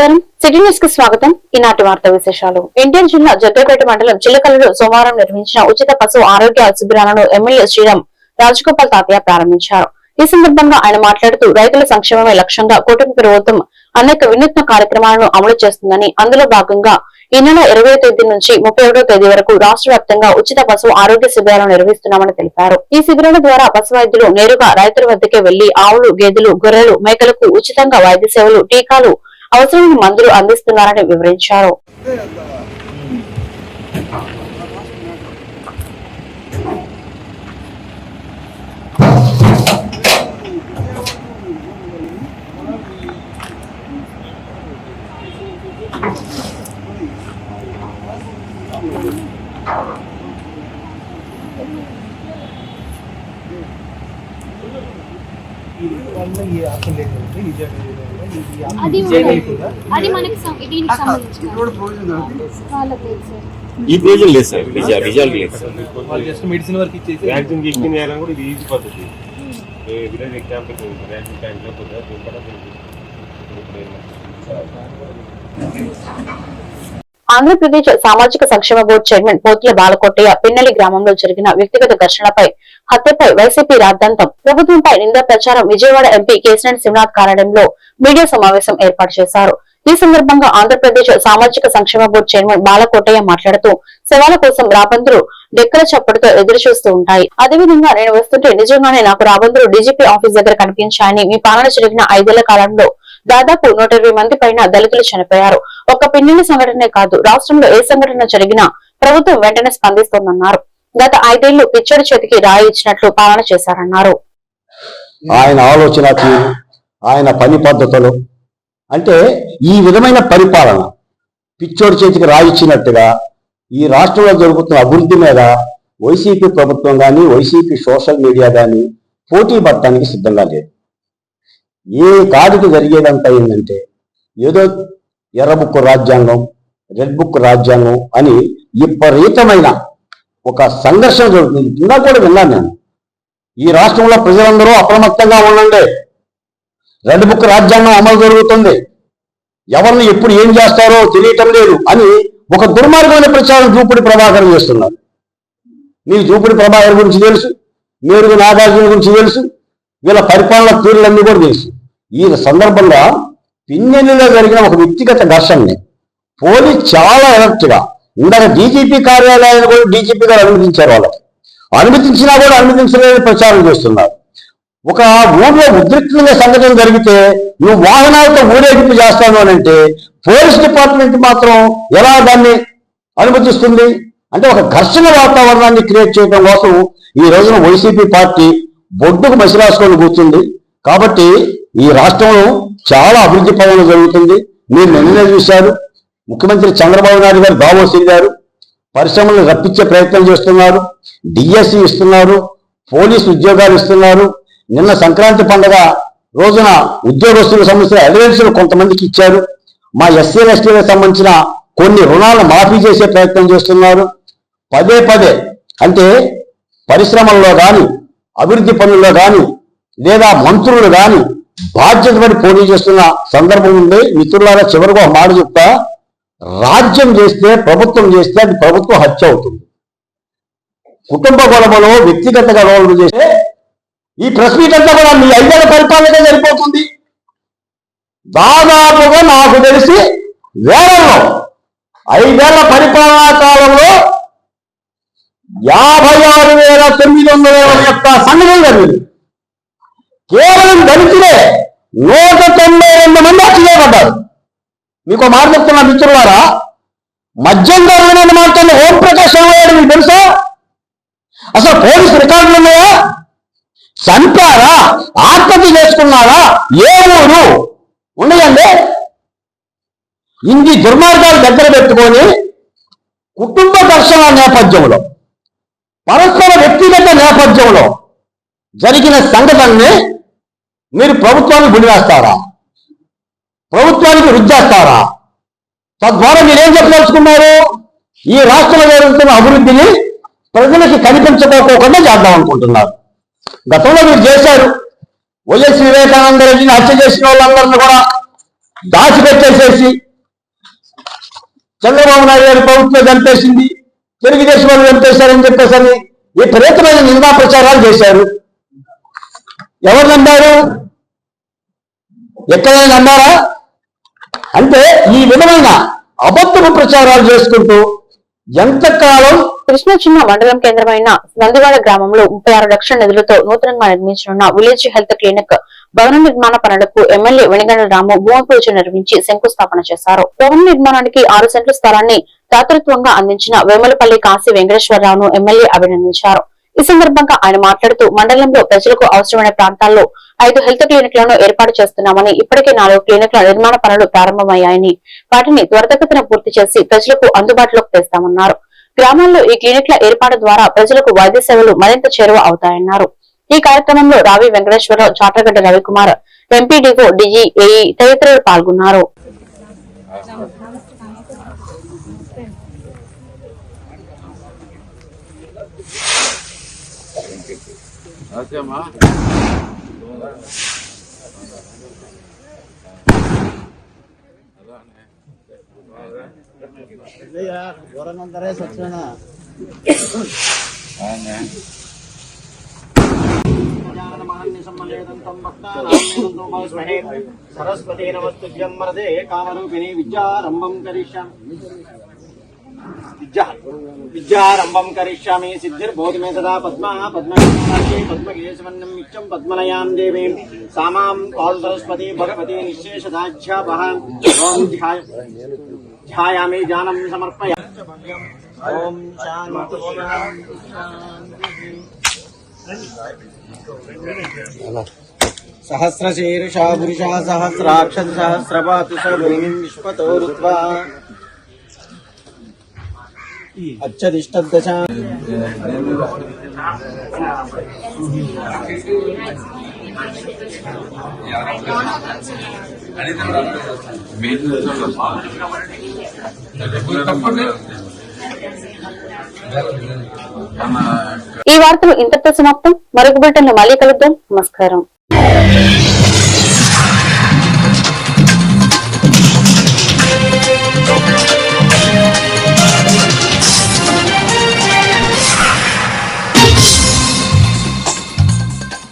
నమస్కారం. సిటీ న్యూస్కి స్వాగతం. ఈనాటి వార్త విశేషాలు. ఎన్టీఆర్ జిల్లా జగ్గపేట మండలం చిల్లకల్లులో సోమవారం నిర్వహించిన ఉచిత పశు ఆరోగ్య శిబిరాలను ఎమ్మెల్యే శ్రీరామ్ రాజగోపాల్ తాతయ్య ప్రారంభించారు. ఈ సందర్భంగా ఆయన మాట్లాడుతూ రైతుల సంక్షేమమే లక్ష్యంగా కూటమి ప్రభుత్వం అనేక వినూత్న కార్యక్రమాలను అమలు చేస్తుందని అందులో భాగంగా ఈ నెల ఇరవై తేదీ నుంచి ముప్పై ఒకటో తేదీ వరకు రాష్ట్ర వ్యాప్తంగా ఉచిత పశు ఆరోగ్య శిబిరాలను నిర్వహిస్తున్నామని తెలిపారు. ఈ శిబిరాల ద్వారా పశు వైద్యులు నేరుగా రైతుల వద్దకే వెళ్ళి ఆవులు గేదెలు గొర్రెలు మేకలకు ఉచితంగా వైద్య సేవలు టీకాలు అవసరమైన మందులు అందిస్తున్నారని వివరించారు అది లేదంటే ఉండదు. అది మనకి దీనికి సంబంధించిన. ఈ ప్రయోజనం లేదు సార్. విజయాలకు లేదు సార్. వాళ్ళు జస్ట్ మెడిసిన్ వరకు ఇచ్చేసి వ్యాక్సిన్ తీసుకుని వేయడం కూడా ఇది ఈజీ పద్ధతి. ఏ విలేజ్ క్యాంప్ వ్యాక్సిన్ క్యాంప్లో కొద్దిగా దింపడం ఆంధ్రప్రదేశ్ సామాజిక సంక్షేమ బోర్డు చైర్మన్ పోతుల బాలకోటయ్య పిన్నెలి గ్రామంలో జరిగిన వ్యక్తిగత ఘర్షణపై హత్యపై వైసీపీ రాద్ధాంతం. ప్రభుత్వంపై నిందా ప్రచారం విజయవాడ ఎంపీ కేసినేని శివనాథ్ కార్యాలయంలో మీడియా సమావేశం ఏర్పాటు చేశారు. ఈ సందర్భంగా ఆంధ్రప్రదేశ్ సామాజిక సంక్షేమ బోర్డు చైర్మన్ బాలకోటయ్య మాట్లాడుతూ శవాల కోసం రాబందులు డెక్కల చప్పటితో ఎదురు చూస్తూ ఉంటాయి. అదేవిధంగా నేను వస్తుంటే నిజంగానే నాకు రాబందులు డీజీపీ ఆఫీస్ దగ్గర కనిపించాయని మీ పాలన జరిగిన ఐదేళ్ళ కాలంలో దాదాపు నూట ఇరవై మంది పైన దళితులు చనిపోయారు. ఒక పిన్నెల సంఘటనే కాదు రాష్ట్రంలో ఏ సంఘటన జరిగినా ప్రభుత్వం వెంటనే స్పందిస్తోందన్నారు. గత ఐదేళ్ళు పిచ్చడి చేతికి రాయి ఇచ్చినట్లు పాలన చేశారన్నారు. ఆయన ఆలోచన ఆయన పని పద్ధతులు. అంటే ఈ విధమైన పరిపాలన పిచ్చోడి చేతికి రాయిచ్చినట్టుగా ఈ రాష్ట్రంలో జరుగుతున్న అభివృద్ధి మీద వైసీపీ ప్రభుత్వం కానీ వైసీపీ సోషల్ మీడియా కానీ పోటీ పడటానికి సిద్ధంగా లేదు. ఏ కాదుకు జరిగేదంతా ఏంటంటే ఏదో ఎర్ర బుక్ రాజ్యాంగం రెడ్ బుక్ రాజ్యాంగం అని విపరీతమైన ఒక సంఘర్షణ జరుగుతుంది. ఇంకా కూడా విన్నాను నేను. ఈ రాష్ట్రంలో ప్రజలందరూ అప్రమత్తంగా ఉండండి. రెడ్ బుక్ రాజ్యాంగం అమలు జరుగుతుంది. ఎవరిని ఎప్పుడు ఏం చేస్తారో తెలియటం లేదు అని ఒక దుర్మార్గమైన ప్రచారం జూపుడి ప్రభాకర్ చేస్తున్నారు. మీ జూపుడి ప్రభాకర్ గురించి తెలుసు మీరు నాగార్జున గురించి తెలుసు వీళ్ళ పరిపాలన తీరులన్నీ కూడా తెలుసు. ఈ సందర్భంగా పిన్నెల్లిలో జరిగిన ఒక వ్యక్తిగత ఘర్షణని పోలీస్ చాలా ఎలర్ట్గా ఇందాక డీజీపీ కార్యాలయాన్ని కూడా డీజీపీ గారు అనుమతించారు వాళ్ళకి. అనుమతించినా కూడా అనుమతించలేని ప్రచారం చేస్తున్నారు. ఒక ఊళ్ళో ఉద్రిక్తంగా సంఘటన జరిగితే నువ్వు వాహనాలతో ఊరేగింపు చేస్తాను అని అంటే పోలీస్ డిపార్ట్మెంట్ మాత్రం ఎలా దాన్ని అనుమతిస్తుంది? అంటే ఒక ఘర్షణ వాతావరణాన్ని క్రియేట్ చేయడం కోసం ఈ రోజున వైసీపీ పార్టీ బొడ్డుకు మసిరాసుకొని కూర్చుంది. కాబట్టి ఈ రాష్ట్రంలో చాలా అభివృద్ధి పనులు జరుగుతుంది. మీరు నిన్ననే చూశారు. ముఖ్యమంత్రి చంద్రబాబు నాయుడు గారు దావోస్ గారు పరిశ్రమలను రప్పించే ప్రయత్నం చేస్తున్నారు. డిఎస్సి ఇస్తున్నారు. పోలీసు ఉద్యోగాలు ఇస్తున్నారు. నిన్న సంక్రాంతి పండుగ రోజున ఉద్యోగస్తులకు సంబంధించిన అడ్వాన్సులు కొంతమందికి ఇచ్చారు. మా ఎస్సీ ఎస్టీలకు సంబంధించిన కొన్ని రుణాలను మాఫీ చేసే ప్రయత్నం చేస్తున్నారు. పదే పదే అంటే పరిశ్రమల్లో కానీ అభివృద్ధి పనుల్లో కానీ లేదా మంత్రులు కానీ బాధ్యత పడి పోటీ చేస్తున్న సందర్భం ఉంది. మిత్రులారా చివరిగా ఒక మాట చెప్తా. రాజ్యం చేస్తే ప్రభుత్వం చేస్తే అది ప్రభుత్వం హత్య అవుతుంది. కుటుంబ గొడవలో వ్యక్తిగత గొడవలు చేస్తే ఈ ప్రెస్ మీట్ అంతా కూడా మీ ఐదేళ్ళ పరిపాలన సరిపోతుంది దాదాపుగా నాకు తెలిసి వేలలో ఐదేళ్ళ పరిపాలనా కాలంలో యాభై ఆరు వేల తొమ్మిది వందల యొక్క సంఘటన జరిగింది. కేవలం దళితులే నూట తొంభై రెండు మంది అచ్చులే మీకు మాట చెప్తున్నా మిత్రులారా? మద్యం ధరలను మాత్రం ఓం ప్రకాష్ అయ్యాడు మీకు తెలుసా? అసలు పోలీసు రికార్డులు ఉన్నాయా? చంపారా? ఆత్మహత్య చేసుకున్నారా? ఏ ఊరు? ఉన్నాయండి ఇన్ని దుర్మార్గాలు దగ్గర పెట్టుకొని కుటుంబ దర్శన నేపథ్యంలో పరస్పర వ్యక్తిగత నేపథ్యంలో జరిగిన సంఘటనని మీరు ప్రభుత్వానికి గుడివేస్తారా ప్రభుత్వానికి రుద్దేస్తారా తద్వారా మీరేం చెప్పదలుచుకున్నారు? ఈ రాష్ట్రంలో జరుగుతున్న అభివృద్ధిని ప్రజలకి కనిపించబోకోకుండా చేద్దాం అనుకుంటున్నారు. గతంలో మీరు చేశారు. వైఎస్ వివేకానంద రెడ్డిని హత్య చేసిన వాళ్ళందరినీ కూడా దాచిపెట్టేసేసి చంద్రబాబు నాయుడు గారి ప్రభుత్వం చంపేసింది. తెలుగుదేశం వాళ్ళు చంపేశారని చెప్పేసరి విపరీతమైన నిందా ప్రచారాలు చేశారు. ఎవరు నమ్మారు? ఎక్కడైనా నమ్మారా? అంటే ఈ విధమైన అబద్ధపు ప్రచారాలు చేసుకుంటూ ఎంతకాలం కృష్ణా చిన్న మండలం కేంద్రమైన నందివాడ గ్రామంలో ముప్పై ఆరు లక్షల నిధులతో నూతనంగా నిర్మించనున్న విలేజ్ హెల్త్ క్లినిక్ భవన నిర్మాణ పనులకు ఎమ్మెల్యే వెనిగండ రాము భూమి పూజ నిర్మించి శంకుస్థాపన చేశారు. భవన నిర్మాణానికి ఆరు సెంట్ల స్థలాన్ని దాతృత్వంగా అందించిన వేమలపల్లి కాశీ వెంకటేశ్వరరావును ఎమ్మెల్యే అభినందించారు. ఈ సందర్భంగా ఆయన మాట్లాడుతూ మండలంలో ప్రజలకు అవసరమైన ప్రాంతాల్లో ఐదు హెల్త్ క్లినిక్లను ఏర్పాటు చేస్తున్నామని ఇప్పటికే నాలుగు క్లినిక్ల నిర్మాణ పనులు ప్రారంభమయ్యాయని వాటిని త్వరితగతిన పూర్తి చేసి ప్రజలకు అందుబాటులోకి తెస్తామన్నారు. గ్రామాల్లో ఈ క్లినిక్ల ఏర్పాటు ద్వారా ప్రజలకు వైద్య సేవలు మరింత చేరువ అవుతాయన్నారు. ఈ కార్యక్రమంలో రావి వెంకటేశ్వరరావు చాటగడ్డ రవికుమార్ ఎంపీడీఓ డిజి ఏఈ తదితరులు పాల్గొన్నారు. ஓகேம்மா இல்லையா உரங்கம் தரே சச்சனா வாங்க सरस्वती नमस्तुभ्यं मरदे कामरूपिणी विद्यारम्भं करिष्यामि विद्यारंभम करिष्यामि सिद्धिर्बोधमे सदा। पद्मा पद्मे पद्मकेशवन्नम इच्छम पद्मनयाम देवी। सामाम और सरस्वती भगवती निशेष बहन ओम ध्यायामि समर्पय ओम शांति सहस्रशीर्षा पुरुषा सहस्राक्षसहस्रपातु स भूमिं रुत्वा అచ్చదిష్టదశ ఈ వార్తలు ఇంతటితో సమాప్తం. మరొక బిల్టన్లో మళ్ళీ కలుద్దాం. నమస్కారం.